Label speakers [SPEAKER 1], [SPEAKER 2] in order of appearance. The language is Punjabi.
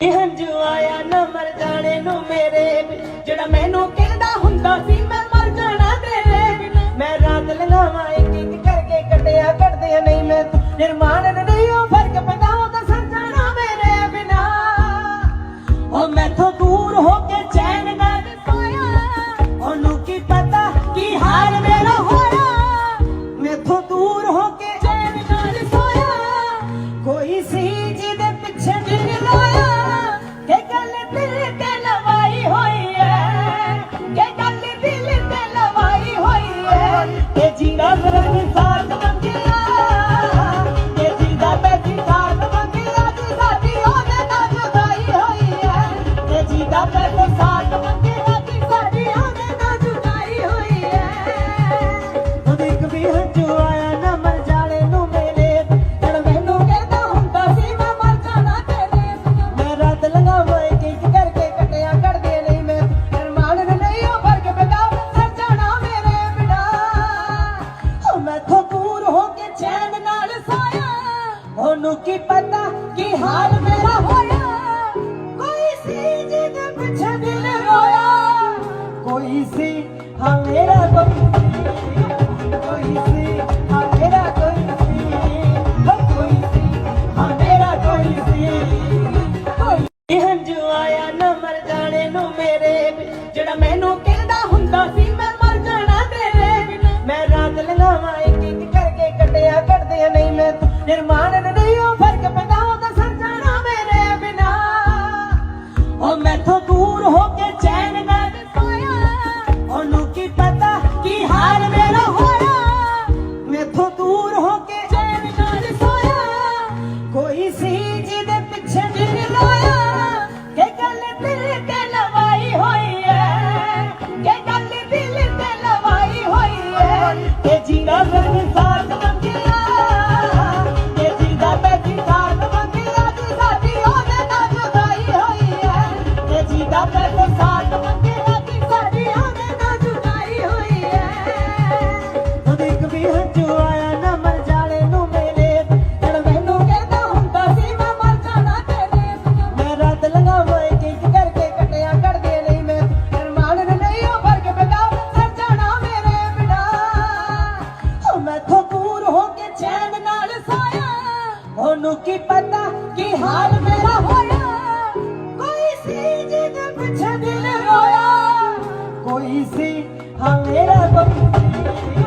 [SPEAKER 1] ਹੰਝੂ ਆਇਆ ਨਾ ਮਰ ਜਾਣੇ ਨੂੰ ਮੇਰੇ ਜਿਹੜਾ ਮੈਨੂੰ ਕਹਿੰਦਾ ਹੁੰਦਾ ਸੀ, ਮੈਂ ਮਰ ਜਾਣਾ ਤੇਰੇ ਬਿਨਾਂ। ਮੈਂ ਰਾਤ ਲੰਘਾਵਾਂ, ਇੱਕ ਇੱਕ ਕਰਕੇ ਕੱਟਿਆ, ਕੱਟਦੇ ਨਹੀਂ ਮੈਂ ਤੂੰ। ਨਹੀਂ ਉਹ ਫ਼ਰਕ ਪੈਦਾ ਉਹਦਾ ਸਰ ਜਾਣਾ ਮੇਰੇ ਬਿਨਾ। ਉਹ ਮੈਥੋਂ ਦੂਰ ਹੋ ਕੇ ਚੈਨ ਨਾਲ ਪਾਇਆ ਉਹਨੂੰ ਕੀ ਪਤਾ ਕੀ ਹਾਲ ਮੇਰਾ ਹੋਇਆ। ਮੈਥੋਂ ਦੂਰ ਹੋ ਕੇ ਚੈਨ ਨਾਲ ਸੋਇਆ ਕੋਈ ਸੀ ਜਿਹਦੇ ਸਾਨੂੰ ਕੀ ਪਤਾ ਕਿ ਹਾਲ ਮੇਰਾ ਹੋਇਆ? ਕੋਈ ਸੀ ਜਿਹਦੇ ਪਿੱਛੇ ਦਿਲ ਰੋਇਆ? ਕੋਈ ਸੀ, ਹਾਂ ਮੇਰਾ ਕੋਈ ਸੀ। ਕੋਈ ਸੀ, ਹਾਂ ਮੇਰਾ ਕੋਈ ਸੀ। ਕੋਈ ਸੀ, ਹਾਂ ਮੇਰਾ ਕੋਈ ਸੀ। ਕੋਈ ਹੰਝੂ ਆਇਆ ਨਾ ਮਰ ਜਾਣੇ ਨੂੰ ਮੇਰੇ ਜਿਹੜਾ ਮੈਨੂੰ ਕਹਿੰਦਾ ਹੁੰਦਾ ਸੀ, ਮੈਂ ਮਰ ਜਾਣਾ ਤੇਰੇ ਬਿਨਾ ਮੈਂ ਰਾਤ ਲੰਘਾਵਾਂ ਇੱਕ ਇੱਕ ਕਰਕੇ ਕੱਟਿਆ ਕੱਟਦੇ ਨਹੀਂ ਮੈਂ ਨਿਰਮਾ ਮਜਬੂਰ ਹੋ ਕੇ ਚੈਨ ਨਾਲ ਸੋਇਆ ਉਹਨੂੰ ਕੀ ਪਤਾ ਕੀ ਹਾਲ ਮੇਰਾ ਹੋਇਆ। ਮੈਥੋਂ ਦੂਰ ਹੋ ਕੇ ਚੈਨ ਨਾਲ ਸੋਇਆ ਕੋਈ ਸੀ ਜਿਹਦੇ ਪਿੱਛੇ ਸਾਨੂੰ ਕੀ ਪਤਾ ਕਿ ਹਾਲ ਮੇਰਾ ਹੋਇਆ? ਕੋਈ ਸੀ ਜਿਹਦੇ ਪਿੱਛੇ ਦਿਲ ਰੋਇਆ? ਕੋਈ ਸੀ, ਹਾਂ, ਮੇਰਾ ਬੰਦੀ।